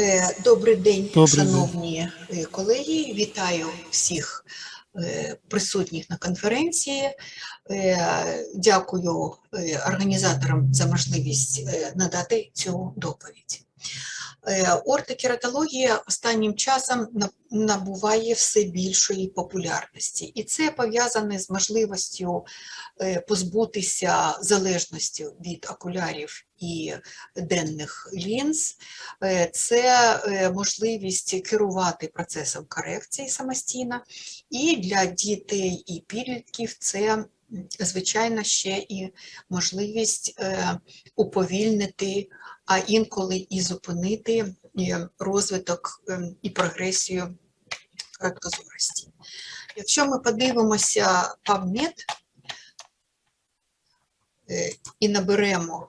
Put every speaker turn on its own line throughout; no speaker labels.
Е, Добрий день,
Добрий
шановні день. колеги. Вітаю всіх е, присутніх на конференції. Е, Дякую організаторам за можливість надати цю доповідь. Е, Ортокератологія останнім часом набуває все більшої популярності, і це пов'язане з можливістю е, позбутися залежності від окулярів і денних лінз. Е, Це можливість керувати процесом корекції самостійно, і для дітей і підлітків це, звичайно, ще і можливість е, уповільнити, а інколи і зупинити е, розвиток е, і прогресію короткозорості. Якщо ми подивимося PubMed і наберемо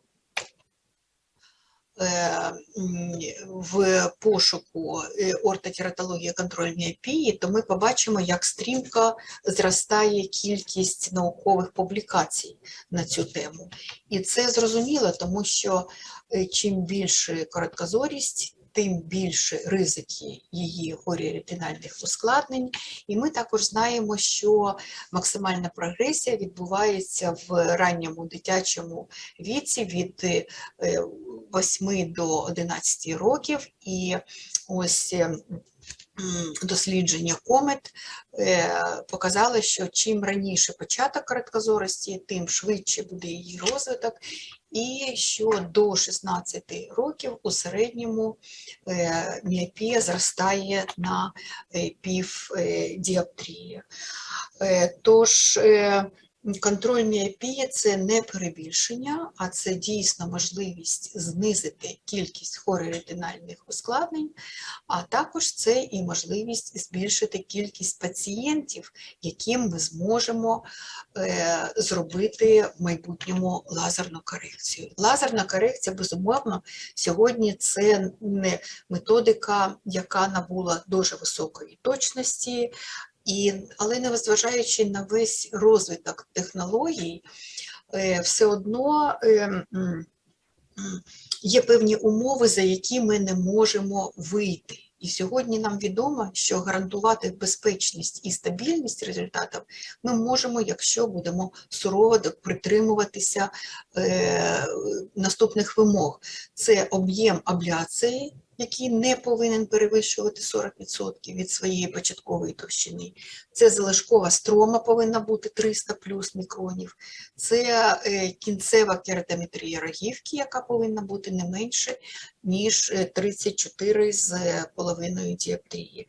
в пошуку ортотератології контрольної контроль то ми побачимо, як стрімко зростає кількість наукових публікацій на цю тему. І це зрозуміло, тому що е, чим більше короткозорість, тим більше ризики її горіоретинальних ускладнень. І ми також знаємо, що максимальна прогресія відбувається в ранньому дитячому віці від е, 8 до 11 років, і ось е, дослідження комет е, показало, що чим раніше початок короткозорості, тим швидше буде її розвиток, і що до 16 років у середньому е, міопія зростає на е, пів е. Е, Тож е, контроль – це не перебільшення, а це дійсно можливість знизити кількість хореретинальних ускладнень, а також це і можливість збільшити кількість пацієнтів, яким ми зможемо е, зробити в майбутньому лазерну корекцію. Лазерна корекція, безумовно, сьогодні це не методика, яка набула дуже високої точності, і, але незважаючи на весь розвиток технологій, е, все одно е, є певні умови, за які ми не можемо вийти. І сьогодні нам відомо, що гарантувати безпечність і стабільність результатів ми можемо, якщо будемо сурово притримуватися е, наступних вимог. Це об'єм абляції, який не повинен перевищувати 40% від своєї початкової товщини. Це залишкова строма повинна бути 300 плюс мікронів. Це е, кінцева кератометрія рогівки, яка повинна бути не менше, ніж е, 34 з діоптрії.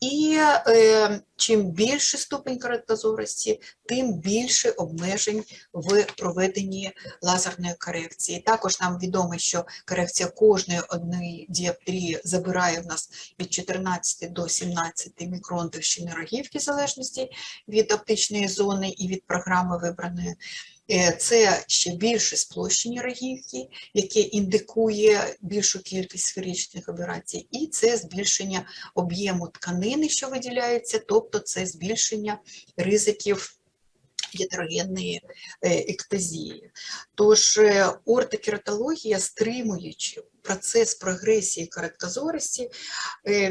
І е, чим більше ступень короткозорості, тим більше обмежень в проведенні лазерної корекції. Також нам відомо, що корекція кожної одної діоптрії забирає в нас від 14 до 17 мікрон товщини рогівки, в залежності від оптичної зони і від програми вибраної. Е, Це ще більше сплощені рогівки, яке індикує більшу кількість сферичних операцій, і це збільшення об'єму тканини, що виділяється, тобто це збільшення ризиків гетерогенної е, ектазії. Тож е, ортокератологія, стримуючи процес прогресії короткозорості,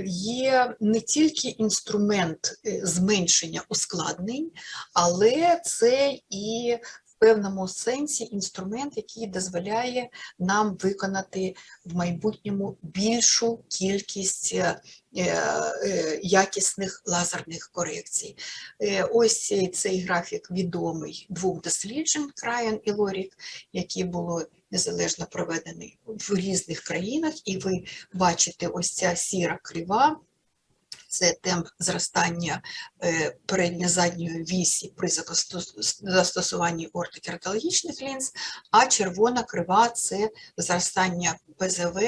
є не тільки інструмент зменшення ускладнень, але це і певному сенсі інструмент, який дозволяє нам виконати в майбутньому більшу кількість е, е, якісних лазерних корекцій. Е, Ось цей графік відомий двох досліджень Крайон і Лорік, які були незалежно проведені в різних країнах, і ви бачите ось ця сіра крива. Це темп зростання е, передньо-задньої вісі при застосуванні ортокератологічних лінз, а червона крива це зростання ПЗВ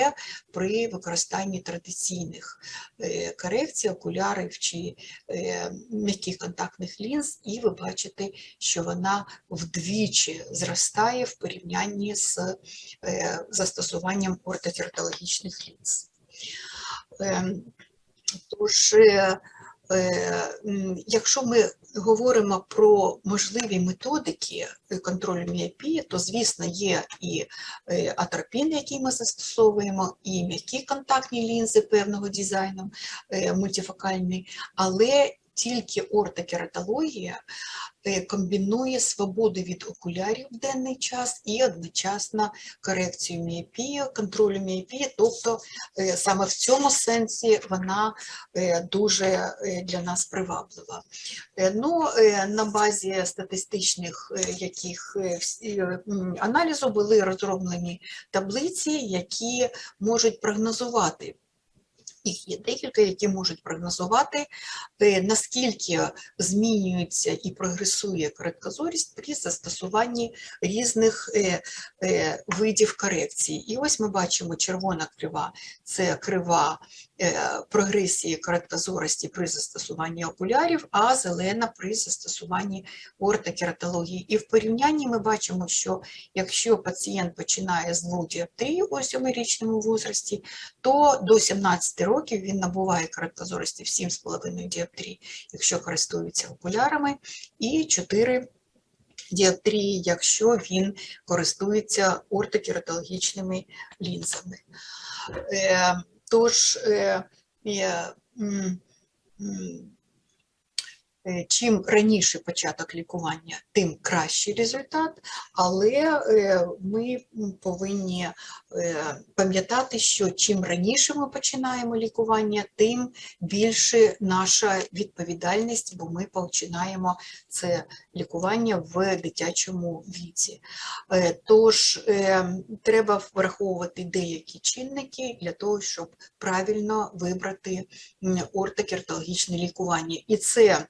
при використанні традиційних е, корекцій, окулярів чи е, м'яких контактних лінз, і ви бачите, що вона вдвічі зростає в порівнянні з застосуванням ортокератологічних лінз. Тож е, Е, Якщо ми говоримо про можливі методики е, контролю міопії, то, звісно, є і атропін, який ми застосовуємо, і м'які контактні лінзи певного дизайну, мультифокальні, але тільки ортокератологія е, комбінує свободу від окулярів в денний час і одночасно корекцію міопії, контролю міопії, тобто е, саме в цьому сенсі вона е, дуже для нас приваблива. Ну, на базі статистичних яких аналізу були розроблені таблиці, які можуть прогнозувати. Їх є декілька, які можуть прогнозувати, наскільки змінюється і прогресує короткозорість при застосуванні різних е, е, видів корекції. І ось ми бачимо червона крива це крива прогресії короткозорості при застосуванні окулярів, а зелена при застосуванні ортокератології. І в порівнянні ми бачимо, що якщо пацієнт починає з дводіоптрії у 7-річному возрасті, то до 17 років він набуває короткозорості в 7,5 діоптрій, якщо користується окулярами, і 4 діоптрії, якщо він користується ортокератологічними лінзами. Тож, е, е, чим раніше початок лікування, тим кращий результат, але е, ми повинні е, пам'ятати, що чим раніше ми починаємо лікування, тим більше наша відповідальність, бо ми починаємо це лікування в дитячому віці. Е, Тож е, треба враховувати деякі чинники для того, щоб правильно вибрати м, ортокератологічне лікування. І це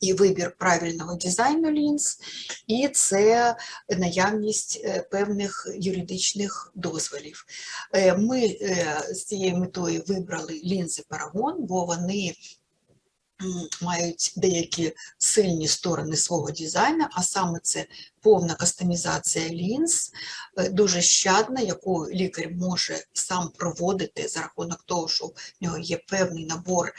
і вибір правильного дизайну лінз, і це наявність е, певних юридичних дозволів. Е, Ми е, з цією метою вибрали лінзи Парагон, бо вони мають деякі сильні сторони свого дизайну, а саме це повна кастомізація лінз, е, дуже щадна, яку лікар може сам проводити за рахунок того, що в нього є певний набор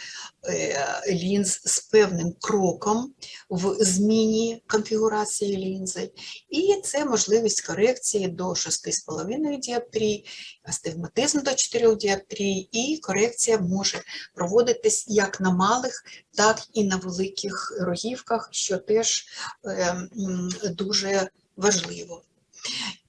е, лінз з певним кроком в зміні конфігурації лінзи. І це можливість корекції до 6,5 діоптрій, астигматизм до 4 діоптрій, і корекція може проводитись як на малих, так і на великих рогівках, що теж е, м, важливо.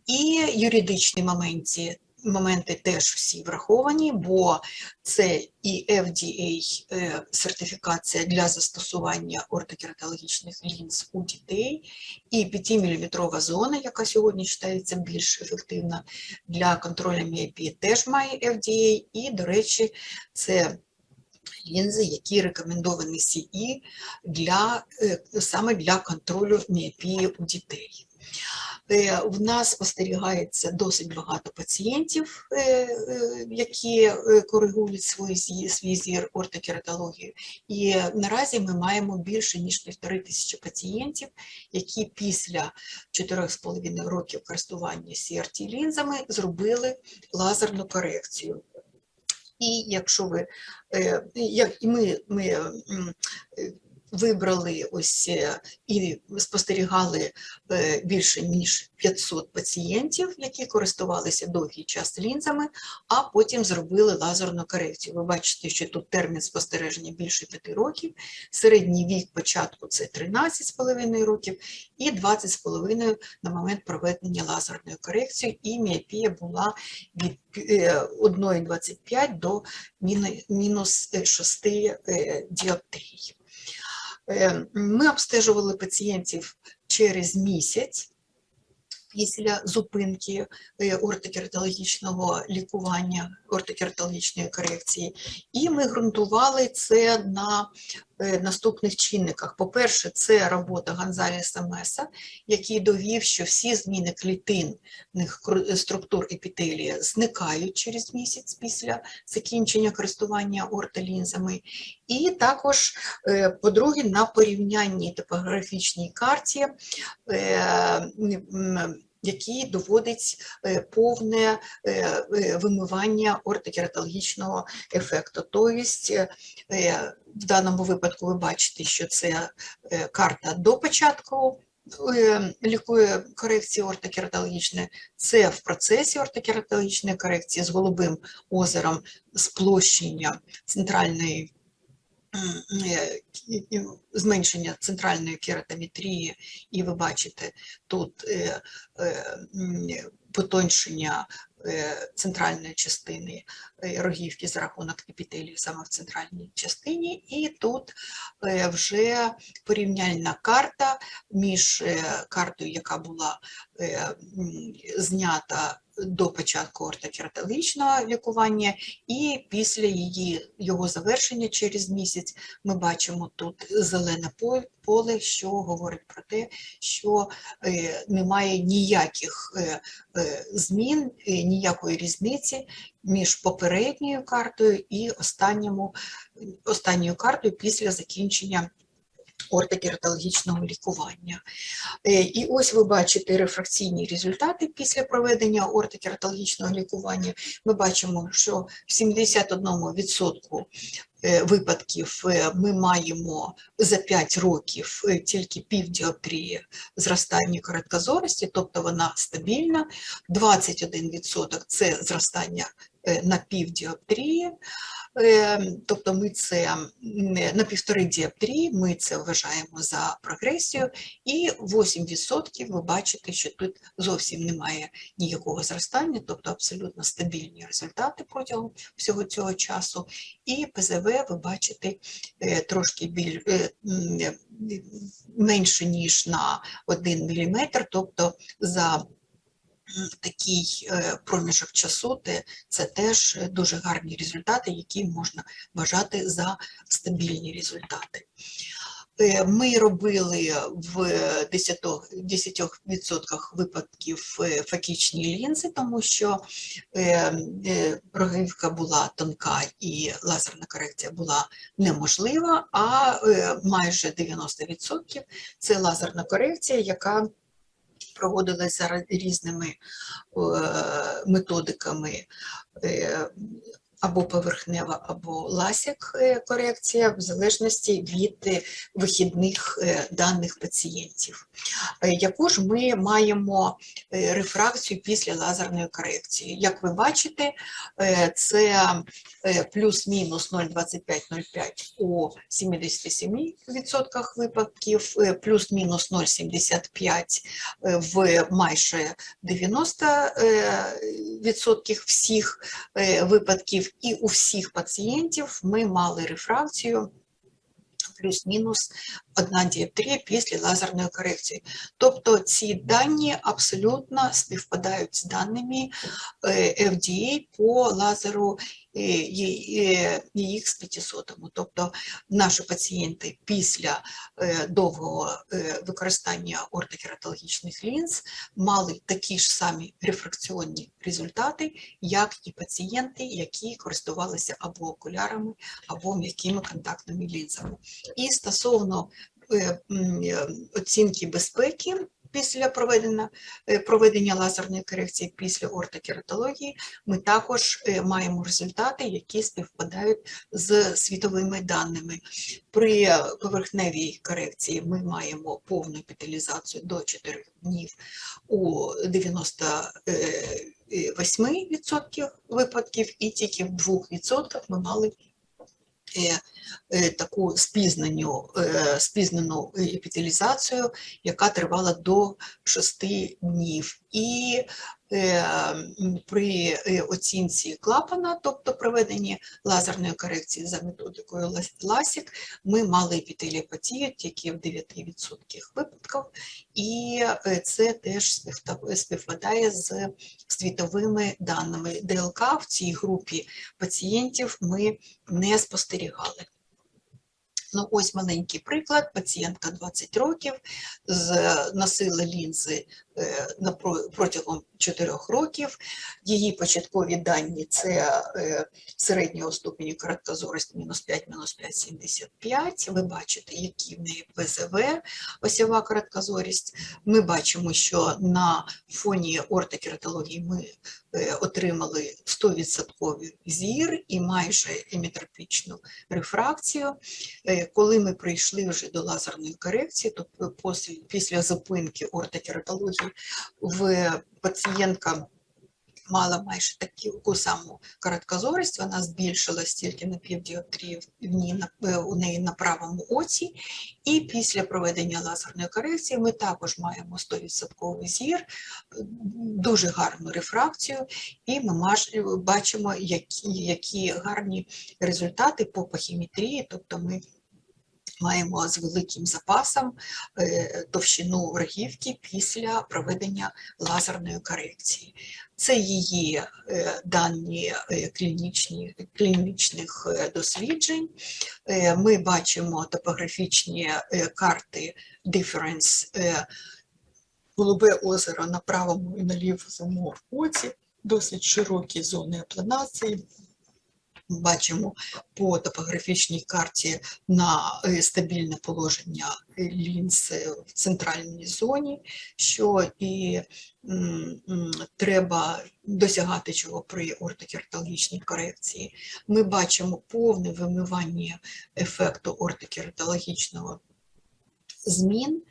І юридичні моменти, моменти теж всі враховані, бо це і FDA е, сертифікація для застосування ортокератологічних лінз у дітей, і 5-мм зона, яка сьогодні вважається більш ефективна для контролю міопії, теж має FDA, і, до речі, це лінзи, які рекомендовані CE для, е, саме для контролю міопії у дітей. Е, В нас спостерігається досить багато пацієнтів, е, які коригують свій зі- свій зір ортокератологію. І наразі ми маємо більше ніж півтори тисячі пацієнтів, які після 4,5 років користування CRT лінзами зробили лазерну корекцію. І якщо ви е, як і ми, ми вибрали ось е, і спостерігали е, більше ніж 500 пацієнтів, які користувалися довгий час лінзами, а потім зробили лазерну корекцію. Ви бачите, що тут термін спостереження більше 5 років, середній вік початку це 13,5 років і 20,5 на момент проведення лазерної корекції, і міопія була від е, 1,25 до мінус 6 е, діоптрій. Е, Ми обстежували пацієнтів через місяць після зупинки е, ортокератологічного лікування, ортокератологічної корекції, і ми ґрунтували це на наступних чинниках. По-перше, це робота Гонзалеса Меса, який довів, що всі зміни клітинних структур епітелія зникають через місяць після закінчення користування ортолінзами. І також, е, по-друге, на порівнянні топографічній карті який доводить е, повне е, е, вимивання ортокератологічного ефекту. Тобто, в даному випадку ви бачите, що це карта до початку лікує корекції ортокератологічної, це в процесі ортокератологічної корекції з голубим озером сплощення центральної зменшення центральної кератометрії, і ви бачите тут е, е, потоншення е, центральної частини е, рогівки за рахунок епітелію саме в центральній частині, і тут е, вже порівняльна карта між е, картою, яка була е, знята до початку ортокератологічного лікування, і після її його завершення через місяць ми бачимо тут зелене поле, що говорить про те, що е, немає ніяких е, е, змін, ніякої різниці між попередньою картою і останньою картою після закінчення ортокератологічного лікування. Е, І ось ви бачите рефракційні результати після проведення ортокератологічного лікування. Ми бачимо, що в 71% е, випадків е, ми маємо за 5 років тільки півдіоптрії зростання короткозорості, тобто вона стабільна, 21% це зростання на півдіоптрії, Е, тобто ми це на півтори діоптрії, ми це вважаємо за прогресію, і 8% ви бачите, що тут зовсім немає ніякого зростання, тобто абсолютно стабільні результати протягом всього цього часу. І ПЗВ ви бачите е, трошки біль, е, е, менше, ніж на 1 мм, тобто за такий е, проміжок часу те- це теж е, дуже гарні результати, які можна вважати за стабільні результати. Е, Ми робили в 10, 10% випадків факічні лінзи, тому що рогівка була тонка і лазерна корекція була неможлива, а майже 90% це лазерна корекція, яка проводилася різними е, методиками е, або поверхнева, або ласік е, корекція, в залежності від е, вихідних е, даних пацієнтів. Яку ж ми маємо рефракцію після лазерної корекції? Як ви бачите, це плюс-мінус 0,25-0,5 у 77% випадків, плюс-мінус 0,75 е, в майже 90% всіх е, і у всіх пацієнтів ми мали рефракцію плюс-мінус одна діоптрія після лазерної корекції. Тобто ці дані абсолютно співпадають з даними е, FDA по лазеру е, EX 500. Тобто наші пацієнти після е, довгого е, використання ортокератологічних лінз мали такі ж самі рефракціонні результати, як і пацієнти, які користувалися або окулярами, або м'якими контактними лінзами. І стосовно е, е, оцінки безпеки після проведення, е, проведення лазерної корекції після ортокератології, ми також е, маємо результати, які співпадають з світовими даними. При поверхневій корекції ми маємо повну епіталізацію до 4 днів у 98% випадків, і тільки в 2% ми мали е, е, таку спізнену, е, спізнену епітелізацію, яка тривала до 6 днів. І е, при е, оцінці клапана, тобто проведенні лазерної корекції за методикою Лас- LASIK, ми мали епітеліопатію тільки в 9% випадків, і е, це теж співпадає з світовими даними. ДЛК в цій групі пацієнтів ми не спостерігали. Ну, ось маленький приклад. Пацієнтка 20 років, носила лінзи е, протягом 4 років. Її початкові дані це е, середнього ступеню короткозорості мінус 5, мінус 5, 75. Ви бачите, які в неї ПЗВ, осьова короткозорість. Ми бачимо, що на фоні ортокератології ми е, отримали 100% зір і майже емітропічну рефракцію. Е, Коли ми прийшли вже до лазерної корекції, то після, після зупинки ортокератології в пацієнтка мала майже таку саму короткозорість, вона збільшилась тільки на півдіоптрії е, у неї на правому оці. І після проведення лазерної корекції ми також маємо 100% зір, дуже гарну рефракцію, і ми бачимо, які, які гарні результати по пахіметрії, тобто ми маємо з великим запасом е, товщину рогівки після проведення лазерної корекції. Це її е, дані е, клінічні, клінічних досліджень. Ми бачимо топографічні карти Difference Голубе озеро на правому і на лівому оці, досить широкі зони апланації. Бачимо по топографічній карті на е, стабільне положення лінз в центральній зоні, що і треба досягати чого при ортокератологічній корекції. Ми бачимо повне вимивання ефекту ортокератологічного змін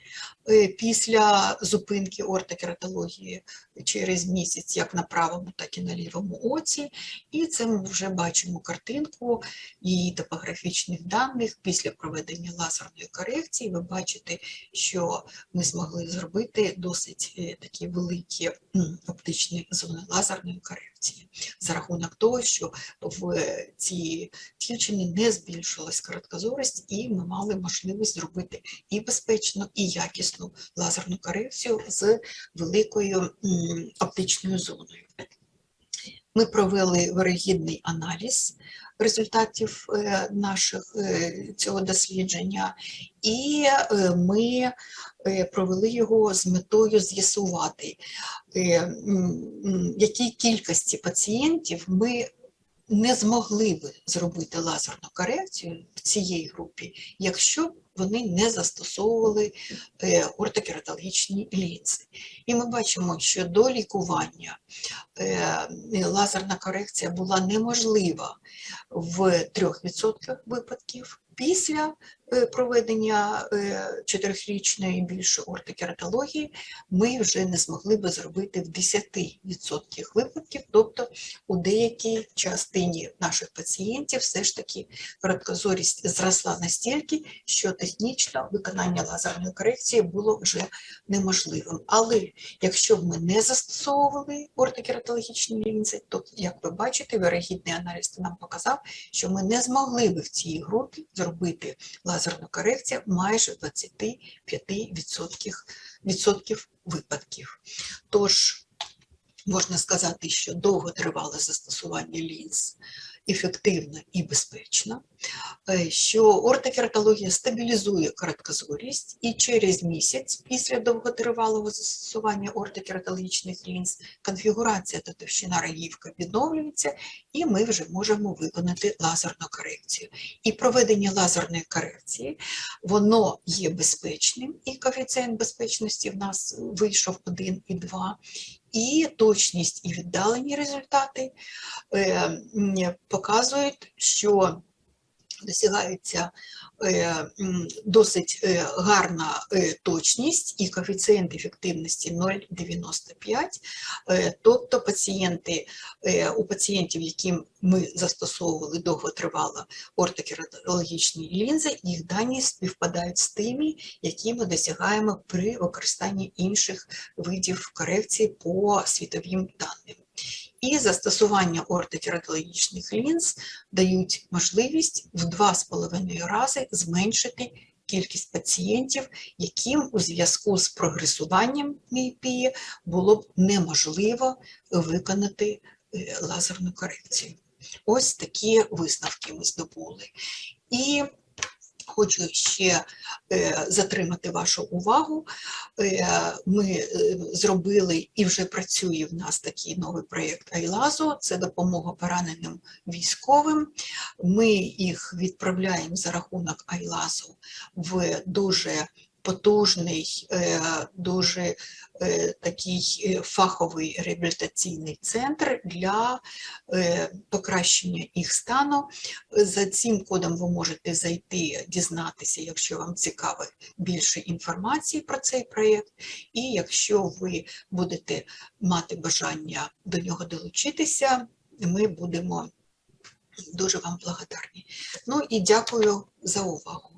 після зупинки ортокератології через місяць, як на правому, так і на лівому оці. І це ми вже бачимо картинку її топографічних даних після проведення лазерної корекції. Ви бачите, що ми змогли зробити досить е, такі великі оптичні зони лазерної корекції за рахунок того, що в цій дівчині не збільшилась короткозорість, і ми мали можливість зробити і безпечну, і якісну лазерну корекцію з великою оптичною зоною. Ми провели вирогідний аналіз результатів е, наших е, цього дослідження, і е, ми провели його з метою з'ясувати, якій кількості пацієнтів ми не змогли би зробити лазерну корекцію в цій групі, якщо б вони не застосовували е, ортокератологічні лінзи. І ми бачимо, що до лікування е, лазерна корекція була неможлива в 3% випадків. Після проведення е, чотирьохрічної більше ортокератології ми вже не змогли би зробити в 10% випадків, тобто у деякій частині наших пацієнтів все ж таки короткозорість зросла настільки, що технічно виконання лазерної корекції було вже неможливим. Але якщо б ми не застосовували ортокератологічні лінзи, то, як ви бачите, вирогідний аналіз нам показав, що ми не змогли би в цій групі зробити лазерну корекцію майже в 25% відсотків випадків. Тож, можна сказати, що довготривале застосування лінз ефективно і безпечно, е, що ортокератологія стабілізує короткозорість і через місяць після довготривалого застосування ортокератологічних лінз конфігурація та товщина рогівка відновлюється, і ми вже можемо виконати лазерну корекцію. І проведення лазерної корекції воно є безпечним, і коефіцієнт безпечності в нас вийшов 1 і точність і віддалені результати е, показують, що досягається е, досить е, гарна е, точність і коефіцієнт ефективності 0,95. Е, Тобто пацієнти, у пацієнтів, яким ми застосовували довготривало ортокератологічні лінзи, їх дані співпадають з тими, які ми досягаємо при використанні інших видів корекції по світовим даним. І застосування ортокератологічних лінз дають можливість в 2,5 рази зменшити кількість пацієнтів, яким у зв'язку з прогресуванням міопії було б неможливо виконати е, лазерну корекцію. Ось такі висновки ми здобули. І Хочу ще е, затримати вашу увагу. Е, Ми е, зробили і вже працює в нас такий новий проєкт Айлазо. Це допомога пораненим військовим. Ми їх відправляємо за рахунок Айлазу в дуже потужний, е, дуже е, такий е, фаховий реабілітаційний центр для покращення їх стану. За цим кодом ви можете зайти, дізнатися, якщо вам цікаво більше інформації про цей проєкт. І якщо ви будете мати бажання до нього долучитися, ми будемо дуже вам благодарні. Ну і дякую за увагу.